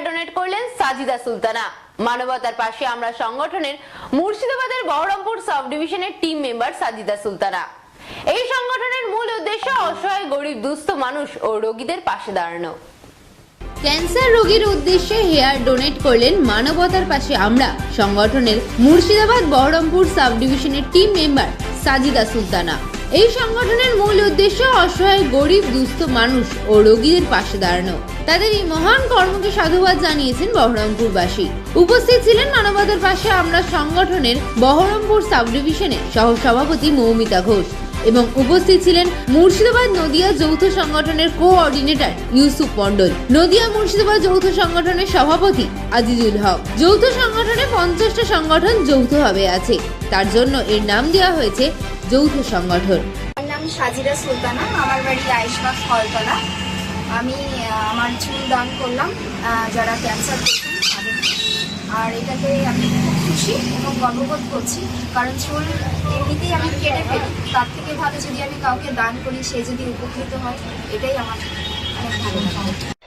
Hair donate করলেন সাজিদা সুলতানা। মানবতার পাশে আমরা সংগঠনের মুর্শিদাবাদের বহরমপুর সাব ডিভিশনের টিম মেম্বার সাজিদা সুলতানা। এই সংগঠনের মূল উদ্দেশ্য অসহায়, গরিব, দুস্থ মানুষ ও রোগীদের পাশে দাঁড়ানো। ক্যান্সার রোগীর উদ্দেশ্যে হেয়ার ডোনেট করলেন মানবতার পাশে আমরা, সংগঠনের মুর্শিদাবাদ বহরমপুর সাব ডিভিশনের টিম মেম্বার সাজিদা সুলতানা। এই সংগঠনের মূল উদ্দেশ্য অসহায়, গরিব, দুস্থ মানুষ ও রোগীদের পাশে দাঁড়ানো। তাদের এই মহান কর্মকে সাধুবাদ জানিয়েছেন বহরমপুরবাসী। উপস্থিত ছিলেন মানবতার পাশে আমরা সংগঠনের বহরমপুর সাব ডিভিশনের সহসভাপতি মৌমিতা ঘোষ। এবং উপস্থিত ছিলেন মুর্শিদাবাদ নদিয়া যৌথ সংগঠনের কোঅর্ডিনেটর ইউসুফ মন্ডল নদিয়া মুর্শিদাবাদ যৌথ সংগঠনের সভাপতি আজিজুল হক। যৌথ সংগঠনে পঞ্চাশটা সংগঠন যৌথভাবে আছে। তার জন্য এর নাম দেওয়া হয়েছে যৌথ সংগঠন। নাম সাজিরা সুলতানা, আমার বাড়ি আইসবাগ ফলতলা আমি আমার চুল দান করলাম যারা ক্যান্সার আর এটাতে আমি খুশি এবং গর্ববোধ করছি। কারণ চুল এমনিতেই আমি কেটে ফেলি। তার থেকে ভালো যদি আমি কাউকে দান করি, সে যদি উপকৃত হয়, এটাই আমার অনেক ভালো।